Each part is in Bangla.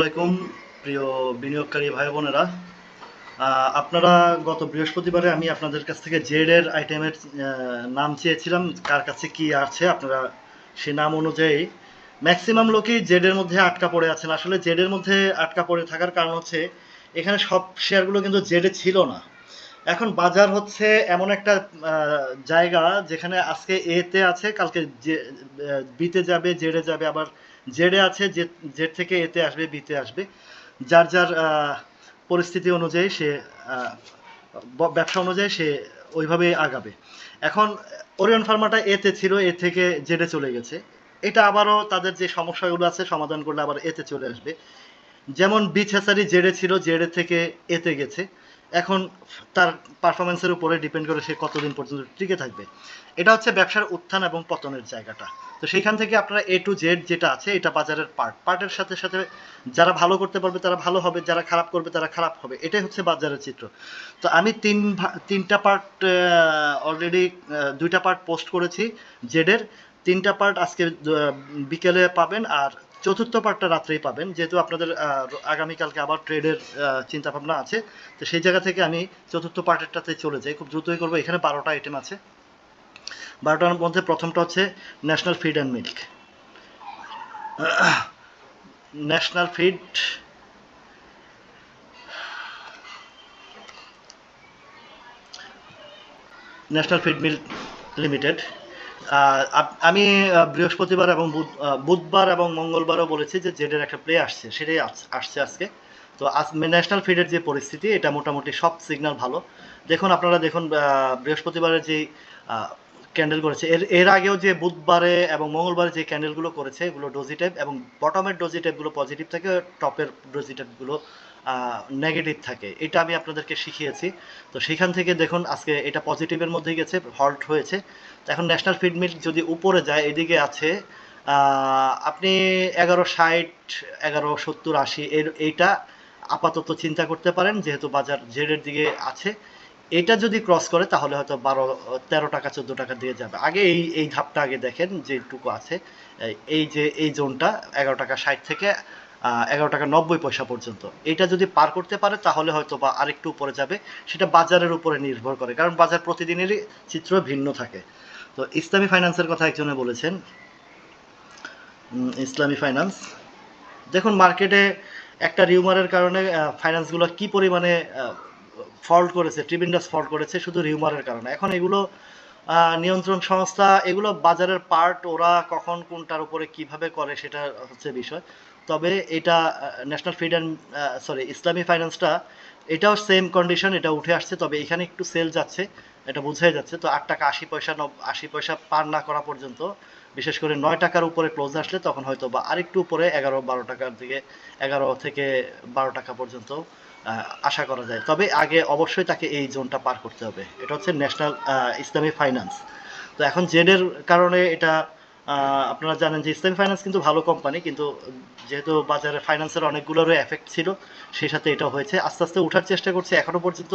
আসসালামাইকুম প্রিয় বিনিয়োগকারী ভাই বোনেরা। আপনারা গত বৃহস্পতিবারে আমি আপনাদের কাছ থেকে জেড এর আইটেমের নাম চেয়েছিলাম, কার কাছে কি আছে আপনারা সে নাম অনুযায়ী। ম্যাক্সিমাম লোকই জেড এর মধ্যে আটকা পড়ে আছেন। আসলে জেড এর মধ্যে আটকা পড়ে থাকার কারণ হচ্ছে, এখানে সব শেয়ারগুলো কিন্তু জেড ছিল না। এখন বাজার হচ্ছে এমন একটা জায়গা যেখানে আজকে এতে আছে, কালকে বিতে যাবে, জেডে যাবে, আবার জেডে আছে জেড থেকে এতে আসবে, বিতে আসবে। যার যার পরিস্থিতি অনুযায়ী সে ব্যবসা অনুযায়ী সে ওইভাবে আগাবে। এখন, ওরিয়ন ফার্মাটা এতে ছিল, এ থেকে জেডে চলে গেছে। এটা আবারও তাদের যে সমস্যাগুলো আছে, সমাধান করলে আবার এতে চলে আসবে। যেমন বি ছেসারি জেডে ছিল, জেডে থেকে এতে গেছে। এখন তার পারফরমেন্সের উপরে ডিপেন্ড করে সে কতদিন পর্যন্ত টিকে থাকবে। এটা হচ্ছে ব্যবসার উত্থান এবং পতনের জায়গাটা। তো সেইখান থেকে আপনারা এ টু জেড যেটা আছে, এটা বাজারের পার্ট পার্টের সাথে সাথে যারা ভালো করতে পারবে, তারা ভালো হবে, যারা খারাপ করবে, তারা খারাপ হবে। এটাই হচ্ছে বাজারের চিত্র। তো আমি তিন তিনটা পার্ট অলরেডি দুইটা পার্ট পোস্ট করেছি জেডের তিনটা পার্ট আজকে বিকেলে পাবেন আর চতুর্থ পার্টটা রাত্রেই পাবেন। যেহেতু আপনাদের আগামীকালকে আবার ট্রেডের চিন্তা ভাবনা আছে, তো সেই জায়গা থেকে আমি চতুর্থ পার্টেরটাতে চলে যাই। খুব দ্রুতই করব। এখানে বারোটা আইটেম আছে। বারোটার মধ্যে প্রথমটা হচ্ছে national feed and milk national feed national feed mill limited আমি বৃহস্পতিবার এবং বুধ- বুধবার এবং মঙ্গলবারও বলেছি যে জেডের একটা প্লে আসছে, সেটাই আস- আসছে আজকে। তো আজ ন্যাশনাল ফিডের যে পরিস্থিতি, এটা মোটামুটি সব সিগন্যাল ভালো। দেখুন, আপনারা দেখুন বৃহস্পতিবারের যে ক্যান্ডেল করেছে, এর এর আগেও যে বুধবারে এবং মঙ্গলবারে যে ক্যান্ডেলগুলো করেছে, এগুলো ডোজি টাইপ এবং বটমের ডোজি টাইপগুলো পজিটিভ থাকে টপের ডোজি টাইপগুলো নেগেটিভ থাকে। এটা আমি আপনাদেরকে শিখিয়েছি। তো সেখান থেকে দেখুন, আজকে এটা পজিটিভের মধ্যে গেছে হল্ট হয়েছে। এখন ন্যাশনাল ফিড মিল যদি উপরে যায়, এদিকে আছে আপনি এগারো ষাট, এগারো সত্তর, আশি, এর এইটা আপাতত চিন্তা করতে পারেন, যেহেতু বাজার জেডের দিকে আছে। এটা যদি ক্রস করে, তাহলে হয়তো বারো, তেরো টাকা, চোদ্দ টাকা দিয়ে যাবে। আগে এই এই ধাপটা আগে দেখেন, যেটুকু আছে। এই- যে, এই জোনটা এগারো টাকা ষাট থেকে এগারো টাকা নব্বই পয়সা পর্যন্ত। এটা যদি পার করতে পারে, তাহলে হয়তো বা আরেকটু উপরে যাবে। সেটা বাজারের উপরে নির্ভর করে, কারণ বাজার প্রতিদিনেরই চিত্র ভিন্ন থাকে। তো ইসলামী ফাইন্যান্সের কথা একজনে বলেছেন ইসলামী ফাইন্যান্স। দেখুন, মার্কেটে একটা রিউমারের কারণে ফাইন্যান্সগুলো কি পরিমাণে ফল্ট করেছে ট্রিবিন্ডাস ফল্ট করেছে, শুধু রিউমারের কারণে। এখন এগুলো নিয়ন্ত্রণ সংস্থা, এগুলো বাজারের পার্ট, ওরা কখন কোনটার উপরে কীভাবে করে, সেটা হচ্ছে বিষয়। তবে এটা ন্যাশনাল ফিড সরি ইসলামী ফাইন্যান্সটা এটাও সেম কন্ডিশন এটা উঠে আসছে, তবে এখানে একটু সেল যাচ্ছে, এটা বোঝাই যাচ্ছে। তো আট টাকা আশি পয়সা আশি পয়সা পার না করা পর্যন্ত, বিশেষ করে নয় টাকার উপরে ক্লোজ আসলে তখন হয়তো বা আরেকটু উপরে এগারো, বারো টাকার দিকে, এগারো থেকে বারো টাকা পর্যন্ত আশা করা যায়। তবে আগে অবশ্যই তাকে এই জোনটা পার করতে হবে। এটা হচ্ছে ন্যাশনাল ইসলামী ফাইন্যান্স তো এখন জেডের কারণে এটা আপনারা জানেন যে ইসলামী ফাইন্যান্স কিন্তু ভালো কোম্পানি কিন্তু যেহেতু বাজারে ফাইন্যান্সের অনেকগুলোরও এফেক্ট ছিল, সেই সাথে এটা হয়েছে। আস্তে আস্তে ওঠার চেষ্টা করছে, এখনও পর্যন্ত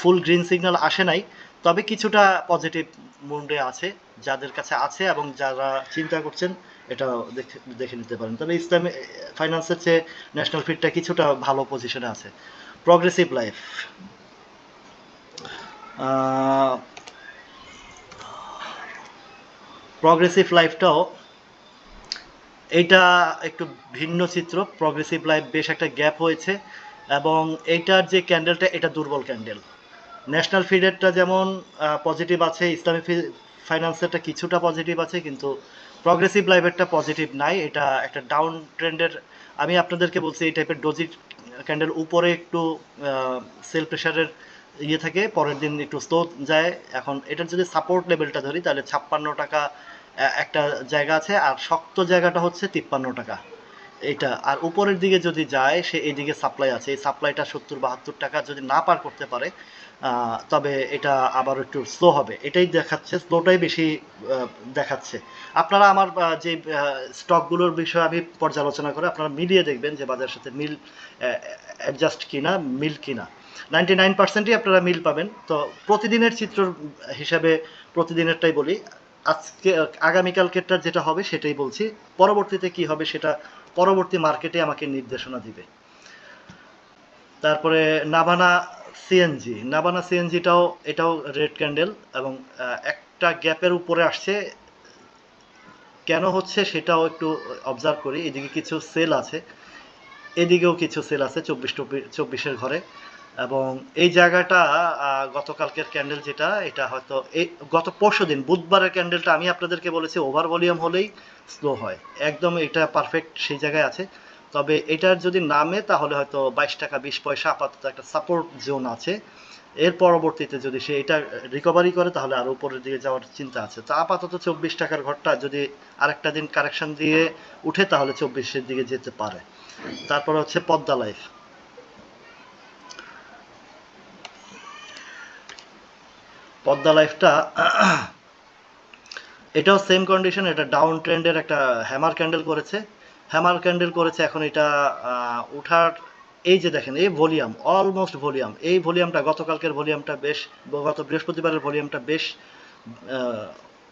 ফুল গ্রিন সিগন্যাল আসে নাই। তবে কিছুটা পজিটিভ মুন্ডে আছে, যাদের কাছে আছে এবং যারা চিন্তা করছেন এটা দেখে দেখে নিতে পারেন। তবে ইসলাম ফাইন্যান্সের চেয়ে ন্যাশনাল ফিডটা কিছুটা ভালো পজিশনে আছে। প্রগ্রেসিভ লাইফ প্রগ্রেসিভ লাইফটাও এইটা একটু ভিন্ন চিত্র। প্রগ্রেসিভ লাইফ বেশ একটা গ্যাপ হয়েছে এবং এইটার যে ক্যান্ডেলটা এটা দুর্বল ক্যান্ডেল ন্যাশনাল ফিডেরটা যেমন পজিটিভ আছে ইসলামিক ফাইন্যান্সেরটা কিছুটা পজিটিভ আছে, কিন্তু প্রগ্রেসিভ লাইফেরটা পজিটিভ নাই। এটা একটা ডাউন ট্রেন্ডের আমি আপনাদেরকে বলছি, এই টাইপের ডোজি ক্যান্ডেল উপরে একটু সেল প্রেশারের ইয়ে থাকে, পরের দিন একটু স্লো যায়। এখন এটার যদি সাপোর্ট লেভেলটা ধরি, তাহলে ছাপ্পান্ন টাকা একটা জায়গা আছে, আর শক্ত জায়গাটা হচ্ছে তিপ্পান্ন টাকা। এটা আর উপরের দিকে যদি যায়, সে এইদিকে সাপ্লাই আছে। এই সাপ্লাইটা সত্তর, বাহাত্তর টাকা যদি না পার করতে পারে তবে এটা আবার একটু স্লো হবে। এটাই দেখাচ্ছে স্লোটাই বেশি দেখাচ্ছে। আপনারা আমার যে স্টকগুলোর বিষয়ে আমি পর্যালোচনা করে আপনারা মিলিয়ে দেখবেন যে বাজারের সাথে মিল অ্যাডজাস্ট কিনা, মিল কিনা। নাইনটি নাইন পার্সেন্টই আপনারা মিল পাবেন। তো প্রতিদিনের চিত্র হিসাবে প্রতিদিনেরটাই বলি। আজকে, আগামীকালকেরটা যেটা হবে সেটাই বলছি। পরবর্তীতে কি হবে সেটা পরবর্তী মার্কেটে আমাকে নির্দেশনা দিবে। তারপরে নাভানা সিএনজি নাভানা সিএনজিটাও এটাও রেড ক্যান্ডেল এবং একটা গ্যাপের উপরে আসছে। কেন হচ্ছে সেটাও একটু অবজার্ভ করি। এদিকে কিছু সেল আছে। এদিকেও কিছু সেল আছে চব্বিশ চব্বিশের ঘরে। এবং এই জায়গাটা গতকালকের ক্যান্ডেল যেটা, এটা হয়তো এই গত পরশু দিন, বুধবারের ক্যান্ডেলটা আমি আপনাদেরকে বলেছি ওভার ভলিউম হলেই স্লো হয়। একদম এটা পারফেক্ট সেই জায়গায় আছে। তবে এটার যদি নামে, তাহলে হয়তো বাইশ টাকা, বিশ পয়সা আপাতত একটা সাপোর্ট জোন আছে। এর পরবর্তীতে যদি সে এটা রিকভারি করে, তাহলে আরও উপরের দিকে যাওয়ার চিন্তা আছে। তো আপাতত চব্বিশ টাকার ঘরটা যদি আরেকটা দিন কারেকশন দিয়ে উঠে, তাহলে চব্বিশের দিকে যেতে পারে। তারপরে হচ্ছে পদ্মা লাইফ পদ্মা লাইফটা, এটাও সেম কন্ডিশন এটা ডাউন ট্রেন্ডের একটা হ্যামার ক্যান্ডেল করেছে। হ্যামার ক্যান্ডেল করেছে এখন এটা উঠার এই যে দেখেন, এই ভলিউম অলমোস্ট ভলিউম এই ভলিউমটা গতকালকের ভলিউমটা বেশ, গত বৃহস্পতিবারের ভলিউমটা বেশ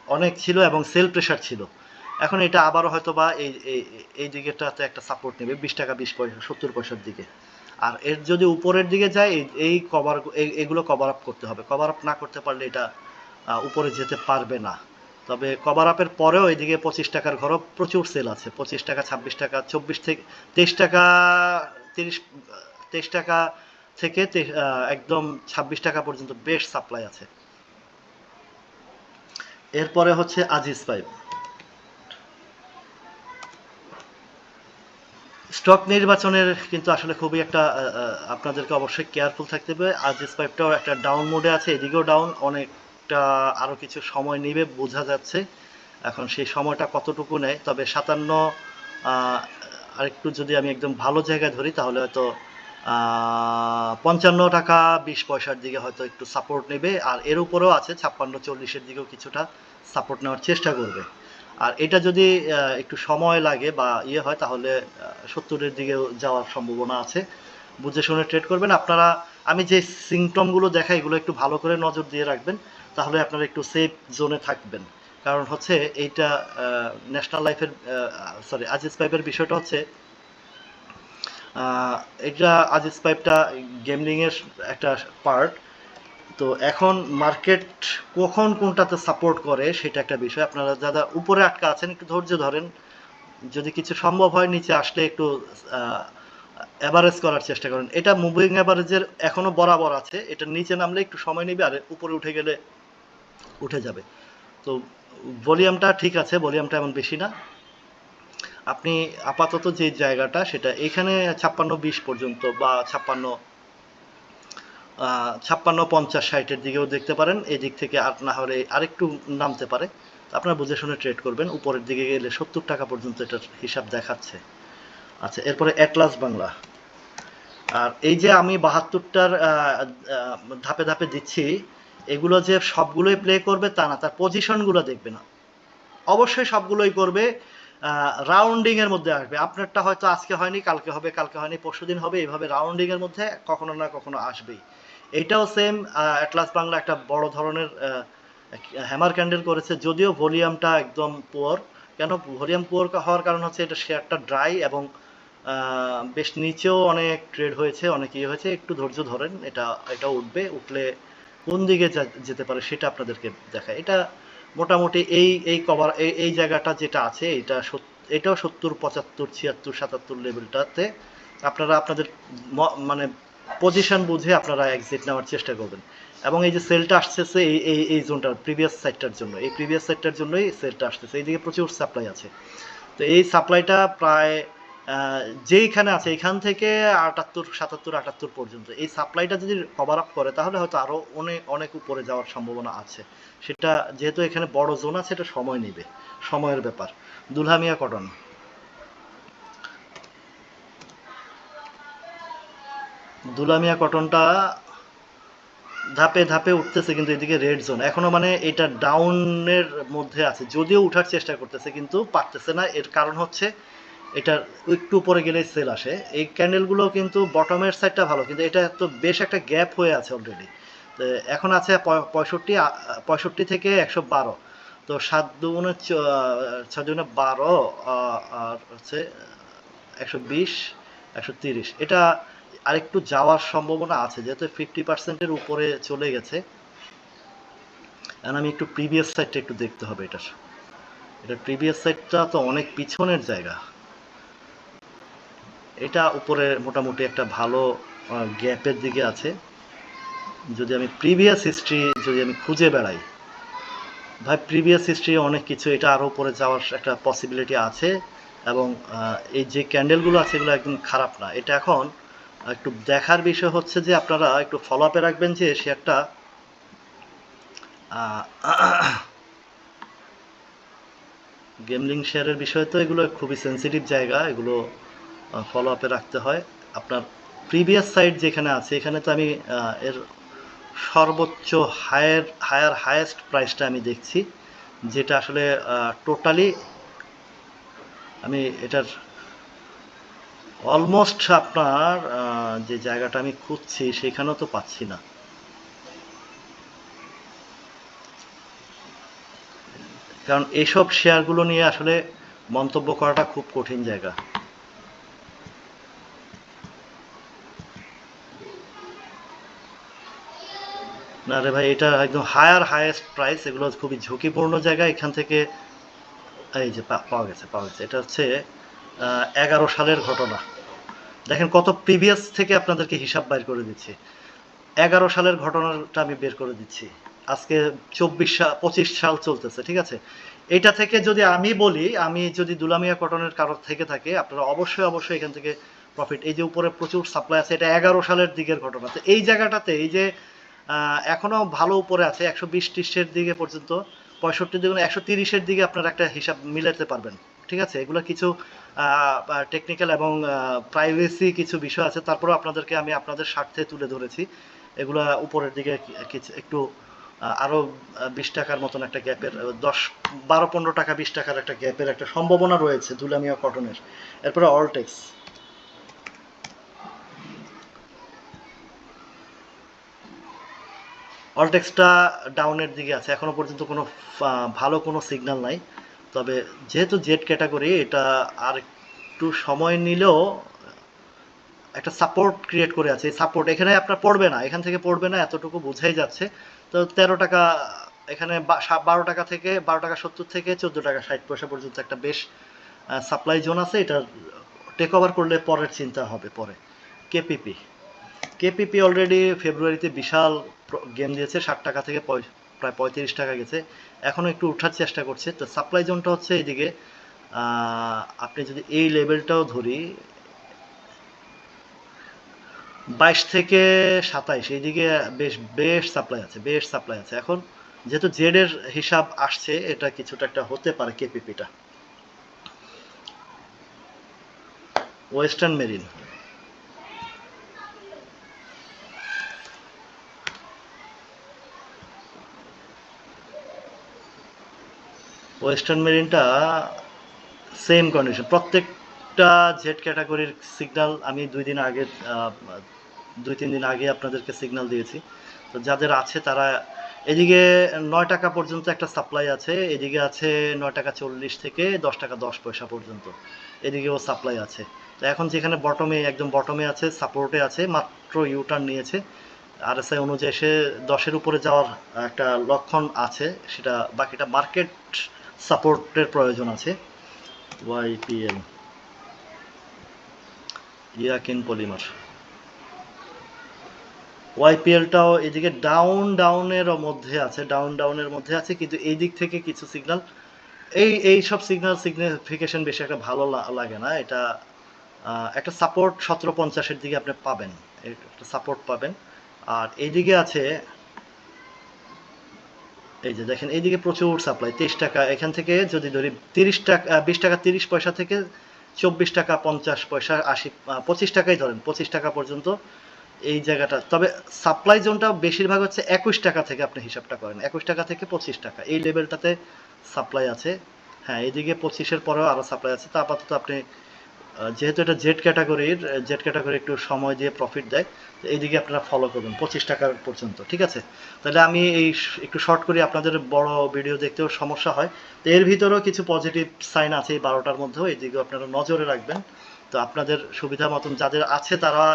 অনেক ছিল এবং সেল প্রেশার ছিল। এখন এটা আবারও হয়তো বা এই এই দিকেটাতে একটা সাপোর্ট নেবে, বিশ টাকা, বিশ পয়সা, সত্তর পয়সার দিকে। আর এর যদি উপরের দিকে যায়, এই কভার এগুলো কভার আপ করতে হবে। কভার আপ না করতে পারলে এটা উপরে যেতে পারবে না। তবে কভার আপের পরেও এদিকে পঁচিশ টাকার ঘরও প্রচুর সেল আছে। পঁচিশ টাকা, ছাব্বিশ টাকা, চব্বিশ থেকে, তেইশ টাকা, তিরিশ, তেইশ টাকা থেকে একদম ছাব্বিশ টাকা পর্যন্ত বেশ সাপ্লাই আছে। এরপরে হচ্ছে আজিজ পাইপ স্টক নির্বাচনের কিন্তু আসলে খুবই একটা আপনাদেরকে অবশ্যই কেয়ারফুল থাকতে হবে। আজিজ পাইপটাও একটা ডাউন মোডে আছে, এদিকেও ডাউন অনেকটা আরও কিছু সময় নেবে, বোঝা যাচ্ছে। এখন সেই সময়টা কতটুকু নেয়? তবে সাতান্ন আরেকটু যদি আমি একদম ভালো জায়গায় ধরি, তাহলে হয়তো পঞ্চান্ন টাকা, বিশ পয়সার দিকে হয়তো একটু সাপোর্ট নেবে। আর এর উপরেও আছে, ছাপ্পান্ন, চল্লিশের দিকেও কিছুটা সাপোর্ট নেওয়ার চেষ্টা করবে। আর এটা যদি একটু সময় লাগে বা ইয়ে হয়, তাহলে সত্তরের দিকে যাওয়ার সম্ভাবনা আছে। বুঝে শুনে ট্রেড করবেন। আপনারা, আমি যে সিমটমগুলো দেখাই, এগুলো একটু ভালো করে নজর দিয়ে রাখবেন, তাহলে আপনারা একটু সেফ জোনে থাকবেন। কারণ হচ্ছে, এইটা ন্যাশনাল লাইফের সরি আজিজ পাইপের বিষয়টা হচ্ছে এটা আজিজ পাইপটা গেমলিং এর একটা পার্ট তো এখন মার্কেট কখন কোনটাতে সাপোর্ট করে সেটা একটা বিষয়। আপনারা যারা উপরে আটকা আছেন, একটু ধৈর্য ধরেন। যদি কিছু সম্ভব হয়, নিচে আসলে একটু অ্যাভারেজ করার চেষ্টা করেন। এটা মুভিং অ্যাভারেজের এখনও বরাবর আছে। এটা নিচে নামলে একটু সময় নেবে আর উপরে উঠে গেলে উঠে যাবে। তো ভলিউমটা ঠিক আছে ভলিউমটা এমন বেশি না। আপনি আপাতত যে জায়গাটা, সেটা এখানে ছাপ্পান্ন, বিশ পর্যন্ত বা ছাপ্পান্ন ছাপ্পান্ন, পঞ্চাশ, ষাটের দিকেও দেখতে পারেন। এই দিক থেকে আর না হলে আরেকটু নামতে পারে। আপনারা বুঝে শুনে ট্রেড করবেন। উপরের দিকে গেলে সত্তর টাকা পর্যন্ত এটার হিসাব দেখাচ্ছে। আচ্ছা এরপরে অ্যাটলাস বাংলা আর এই যে আমি বাহাত্তরটার ধাপে ধাপে দিচ্ছি, এগুলো যে সবগুলোই প্লে করবে তা না, তার পজিশনগুলো দেখবে না অবশ্যই সবগুলোই করবে। রাউন্ডিং এর মধ্যে আসবে। আপনারটা হয়তো আজকে হয়নি, কালকে হবে, কালকে হয়নি পরশু দিন হবে এইভাবে রাউন্ডিং এর মধ্যে কখনো না কখনো আসবেই। এটাও সেম অ্যাটলাস বাংলা একটা বড় ধরনের হ্যামার ক্যান্ডেল করেছে, যদিও ভলিউমটা একদম পুয়ার কেন? ভলিউম পুয়ার হওয়ার কারণ হচ্ছে এটা শেয়ারটা ড্রাই এবং বেশ নিচেও অনেক ট্রেড হয়েছে, অনেক ইয়ে হয়েছে। একটু ধৈর্য ধরেন, এটা এটা উঠবে, উঠলে কোন দিকে যেতে পারে সেটা আপনাদেরকে দেখায়। এটা মোটামুটি এই এই কভার এই জায়গাটা যেটা আছে, এটা এটাও সত্তর, পঁচাত্তর, ছিয়াত্তর, সাতাত্তর লেভেলটাতে আপনারা, আপনাদের মানে পজিশন বুঝে আপনারা এক্সিট নেওয়ার চেষ্টা করবেন। এবং এই যে সেলটা আসতেছে, এই এই এই জোনটার প্রিভিয়াস সাইটটার জন্য, এই প্রিভিয়াস সাইটটার জন্যই সেলটা আসতেছে। এইদিকে প্রচুর সাপ্লাই আছে। তো এই সাপ্লাইটা প্রায় যেইখানে আছে এখান থেকে আটাত্তর, সাতাত্তর, আটাত্তর পর্যন্ত। এই সাপ্লাইটা যদি কভার আপ করে, তাহলে হয়তো আরও অনেক অনেক উপরে যাওয়ার সম্ভাবনা আছে। সেটা, যেহেতু এখানে বড় জোন আছে, এটা সময় নেবে। সময়ের ব্যাপার। দুলহামিয়া কটন। দুলামিয়া কটনটা ধাপে ধাপে উঠতেছে কিন্তু এদিকে রেড জোন এখনও মানে এটা ডাউনের মধ্যে আছে। যদিও উঠার চেষ্টা করতেছে কিন্তু পারতেছে না। এর কারণ হচ্ছে এটা একটু উপরে গেলেই সেল আসে। এই ক্যান্ডেলগুলো কিন্তু বটমের সাইডটা ভালো, কিন্তু এটা তো বেশ একটা গ্যাপ হয়ে আছে অলরেডি এখন আছে পঁয়ষট্টি পঁয়ষট্টি থেকে একশো বারো। তো সাত দুগুণে ছয় দুগুণে বারো আর হচ্ছে একশো বিশ, একশো তিরিশ। এটা আরেকটু যাওয়ার সম্ভাবনা আছে, যেহেতু ফিফটি পার্সেন্টের উপরে চলে গেছে। আমি একটু প্রিভিয়াস সাইডটা একটু দেখতে হবে এটার। এটা প্রিভিয়াস সাইডটা তো অনেক পিছনের জায়গা। এটা উপরে মোটামুটি একটা ভালো গ্যাপের দিকে আছে। যদি আমি প্রিভিয়াস হিস্ট্রি যদি আমি খুঁজে বেড়াই, ভাই প্রিভিয়াস হিস্ট্রি অনেক কিছু, এটা আরও উপরে যাওয়ার একটা পসিবিলিটি আছে এবং এই যে ক্যান্ডেলগুলো আছে, এগুলো একদম খারাপ না। এটা এখন একটু দেখার বিষয় হচ্ছে যে আপনারা একটু ফলো আপে রাখবেন যে শেয়ারটা গেমলিং শেয়ারের বিষয় তো এগুলো খুবই সেন্সিটিভ জায়গা, এগুলো ফলো আপে রাখতে হয়। আপনার প্রিভিয়াস সাইড যেখানে আছে, এখানে তো আমি এর সর্বোচ্চ হায়ার হায়ার হায়েস্ট প্রাইসটা আমি দেখছি, যেটা আসলে টোটালি আমি এটার অলমোস্ট আপনার যে জায়গাটা আমি খুঁজছি, সেখানেও তো পাচ্ছি না। কারণ এইসব শেয়ারগুলো নিয়ে আসলে মন্তব্য করাটা খুব কঠিন জায়গা। না রে ভাই, এটা একদম হায়ার হায়েস্ট প্রাইস এগুলো খুবই ঝুঁকিপূর্ণ জায়গা। এখান থেকে এই যে পাওয়া গেছে পাওয়া গেছে। এটা হচ্ছে এগারো সালের ঘটনা। দেখেন কত প্রিভিয়াস থেকে আপনাদেরকে হিসাব বাইর করে দিচ্ছি। এগারো সালের ঘটনাটা আমি বের করে দিচ্ছি। আজকে চব্বিশ সাল পঁচিশ সাল চলতেছে ঠিক আছে? এটা থেকে যদি আমি বলি আমি যদি দুলামিয়া কটনের কারোর থেকে থাকে আপনারা অবশ্যই অবশ্যই এখান থেকে প্রফিট এই যে উপরে প্রচুর সাপ্লাই আছে এটা এগারো সালের দিকের ঘটনা। তো এই জায়গাটাতে এই যে আহ, এখনও ভালো উপরে আছে একশো বিশ ত্রিশের দিকে পর্যন্ত পঁয়ষট্টি দিকে একশো তিরিশের দিকে আপনারা একটা হিসাব মিলাতে পারবেন। ঠিক আছে? এগুলো কিছু টেকনিক্যাল এবং প্রাইভেসি কিছু বিষয় আছে। তারপরেও আপনাদেরকে আমি আপনাদের স্বার্থে তুলে ধরেছি। এগুলা উপরের দিকে একটু আহ, আরও বিশ টাকার মতন একটা গ্যাপের দশ বারো পনেরো টাকা বিশ টাকার একটা গ্যাপের একটা সম্ভাবনা রয়েছে দুলামিয়া কটনের এরপরে অলটেক্স অলটেক্সটা ডাউনের দিকে আছে। এখনও পর্যন্ত কোনো ভালো কোনো সিগন্যাল নাই। তবে যেহেতু জেড ক্যাটাগরি, এটা আর একটু সময় নিলেও একটা সাপোর্ট ক্রিয়েট করে আছে। সাপোর্ট এখানে আপনার পড়বে না, এখান থেকে পড়বে না, এতটুকু বোঝাই যাচ্ছে। তো তেরো টাকা, এখানে বারো টাকা থেকে, বারো টাকা সত্তর থেকে চোদ্দ টাকা ষাট পয়সা পর্যন্ত একটা বেশ সাপ্লাই জোন আছে। এটা টেক ওভার করলে পরের চিন্তা হবে পরে। কেপিপি কেপিপি অলরেডি ফেব্রুয়ারিতে বিশাল গেম দিয়েছে। ষাট টাকা থেকে প্রায় পঁয়ত্রিশ টাকা গেছে। এখনও একটু ওঠার চেষ্টা করছে। তো সাপ্লাই জোনটা হচ্ছে এইদিকে। আপনি যদি এই লেভেলটাও ধরি, বাইশ থেকে সাতাইশ, এইদিকে বেশ বেশ সাপ্লাই আছে, বেশ সাপ্লাই আছে। এখন যেহেতু জেড এর হিসাব আসছে, এটা কিছুটা একটা হতে পারে কেপিপিটা ওয়েস্টার্ন মেরিন ওয়েস্টার্ন মেরিনটা সেম কন্ডিশন প্রত্যেকটা জেড ক্যাটাগরির সিগন্যাল আমি দুই দিন আগে দুই, তিন দিন আগে আপনাদেরকে সিগন্যাল দিয়েছি। তো যাদের আছে তারা, এদিকে নয় টাকা পর্যন্ত একটা সাপ্লাই আছে, এদিকে আছে নয় টাকা চল্লিশ থেকে দশ টাকা দশ পয়সা পর্যন্ত এদিকেও সাপ্লাই আছে। তো এখন যেখানে বটমে একদম বটমে আছে সাপোর্টে আছে, মাত্র ইউটার্ন নিয়েছে। আর আরএসআই অনুযায়ী সে দশের উপরে যাওয়ার একটা লক্ষণ আছে, সেটা বাকিটা মার্কেট সাপোর্টের প্রয়োজন আছে। ওয়াইপিএল ইয়াকিন পলিমার। ওয়াইপিএলটাও এদিকে ডাউন ডাউনের মধ্যে আছে ডাউন ডাউনের মধ্যে আছে, কিন্তু এই দিক থেকে কিছু সিগনাল এই এই সব সিগনাল সিগনিফিকেশন বেশি একটা ভালো লাগে না। এটা একটা সাপোর্ট সতেরো পঞ্চাশের দিকে আপনি পাবেন। একটা সাপোর্ট পাবেন। আর এইদিকে আছে এই যে দেখেন, এইদিকে প্রচুর সাপ্লাই তেইশ টাকা। এখান থেকে যদি ধরি তিরিশ টাকা বিশ টাকা তিরিশ পয়সা থেকে চব্বিশ টাকা পঞ্চাশ পয়সা, আশি পঁচিশ টাকাই ধরেন, পঁচিশ টাকা পর্যন্ত এই জায়গাটা। তবে সাপ্লাই জোনটা বেশিরভাগ হচ্ছে একুশ টাকা থেকে আপনি হিসাবটা করেন। একুশ টাকা থেকে পঁচিশ টাকা। এই লেভেলটাতে সাপ্লাই আছে। হ্যাঁ এইদিকে পঁচিশের পরেও আরও সাপ্লাই আছে। তা আপাতত আপনি যেহেতু এটা জেড ক্যাটাগরির জেড ক্যাটাগরি একটু সময় দিয়ে প্রফিট দেয়, তো এইদিকে আপনারা ফলো করবেন, পঁচিশ টাকা পর্যন্ত, ঠিক আছে? তাহলে আমি এই একটু শর্ট করি, আপনাদের বড় ভিডিও দেখতেও সমস্যা হয়। তো এর ভিতরেও কিছু পজিটিভ সাইন আছে এই বারোটার মধ্যেও, এইদিকেও আপনারা নজরে রাখবেন। তো আপনাদের সুবিধা মতন যাদের আছে তারা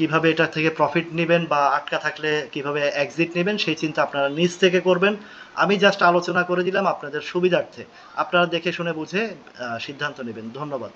কীভাবে এটা থেকে প্রফিট নেবেন বা আটকা থাকলে কীভাবে এক্সিট নেবেন, সেই চিন্তা আপনারা নিজ থেকে করবেন। আমি জাস্ট আলোচনা করে দিলাম আপনাদের সুবিধার্থে। আপনারা দেখে শুনে বুঝে সিদ্ধান্ত নেবেন। ধন্যবাদ।